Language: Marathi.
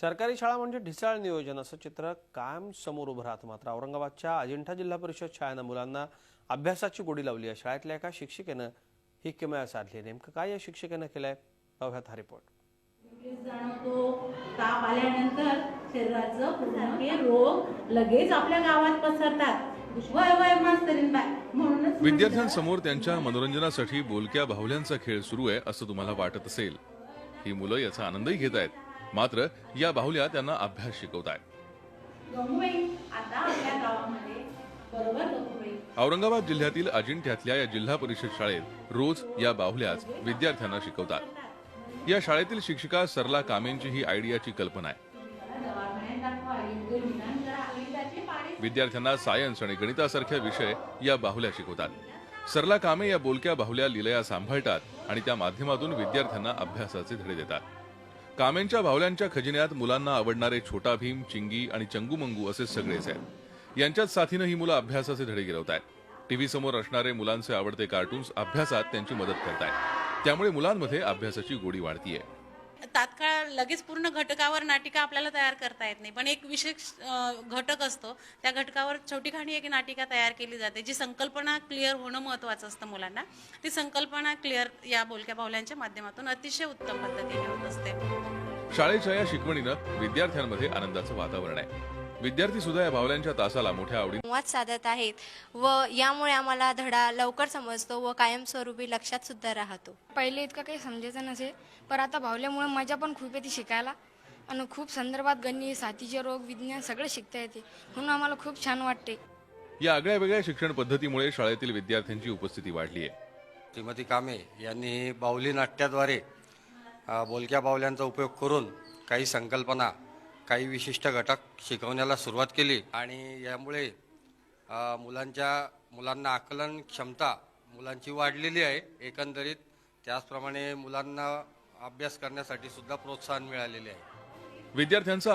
सरकारी शाळा म्हणजे ढिसाळ नियोजन असं चित्र कायम समोर उभं राहतं. मात्र औरंगाबादच्या अजिंठा जिल्हा परिषद शाळेनं मुलांना अभ्यासाची गोडी लावली. आहे शाळेतल्या एका शिक्षिकेनं ही किमया साधली. आहे. नेमकं काय या शिक्षिकेनं केलंय? पाहूयात हा रिपोर्ट जाणवतो. ताप आल्यानंतर शरीराचं पूर्ण रोग लगेच आपल्या गावात पसरतात. विद्यार्थ्यांसमोर त्यांच्या मनोरंजनासाठी बोलक्या बाहुल्यांचा खेळ सुरू आहे असं तुम्हाला वाटत असेल. ही मुलं याचा आनंदही घेत आहेत. मात्र या बाहुल्या त्यांना अभ्यास शिकवत आहेत औरंगाबाद जिल्ह्यातील अजिंठ्यातल्या या जिल्हा परिषद शाळेत रोज या बाहुल्याच विद्यार्थ्यांना शिकवतात. या शाळेतील शिक्षिका सरला कामेंची ही आयडियाची कल्पना आहे. विद्यार्थ्यांना सायन्स आणि गणितासारख्या विषय या बाहुल्या शिकवतात. सरला कामे या बोलक्या बाहुल्या लिलया सांभाळतात आणि त्या माध्यमातून विद्यार्थ्यांना अभ्यासाचे धडे देतात. कामेंच्या भावल्यांच्या खजिन्यात मुलांना आवडणारे छोटा भीम चिंगी आणि चंगूमंगू असे सगळेच आहेत. यांच्याच साथीनं ही मुलं अभ्यासाचे धडे गिरवत आहेत टीव्ही समोर असणारे मुलांचे आवडते कार्टून्स अभ्यासात त्यांची मदत करतायत. त्यामुळे मुलांमध्ये अभ्यासाची गोडी वाढतीये. तात्काळ लगेच पूर्ण घटकावर नाटिका आपल्याला तयार करता येत नाही. पण एक विशेष घटक असतो. त्या घटकावर छोटी खाणी एक नाटिका तयार केली जाते जी संकल्पना क्लिअर होणं महत्त्वाचं असतं मुलांना. ती संकल्पना क्लिअर या बोलक्या बाहुल्यांच्या माध्यमातून अतिशय उत्तम पद्धतीने होत असते. शाळेच्या या शिकवणीनं विद्यार्थ्यांमध्ये आनंदाचं वातावरण आहे. विद्यार्थी सुद्धा या बाहुल्यांच्या तासाला मोठ्या आवडीने संवाद साधत आहेत व यामुळे आम्हाला धडा लवकर समजतो व कायमस्वरूपी लक्षात सुद्धा राहतो. पहिले इतकं काही समजायचं नसे पण आता भावल्यामुळे मजा पण खूप येते शिकायला. आणि खूप संदर्भात गणित साथीचे रोग विज्ञान सगळं शिकता येते. म्हणून आम्हाला खूप छान वाटते. या आगळ्या वेगळ्या शिक्षण पद्धतीमुळे शाळेतील विद्यार्थ्यांची उपस्थिती वाढली आहे. श्रीमती कामे यांनी बाहुली नाट्याद्वारे अ, बोलक्या बाहुल्यांचा उपयोग करून काही संकल्पना काही विशिष्ट घटक शिकवण्याला सुरुवात केली आणि यामुळे मुलांच्या मुलांना आकलन क्षमता मुलांची वाढलेली आहे. एकंदरीत त्याचप्रमाणे मुलांना अभ्यास करण्यासाठी सुद्धा प्रोत्साहन मिळालेले आहे. विद्यार्थ्यांचा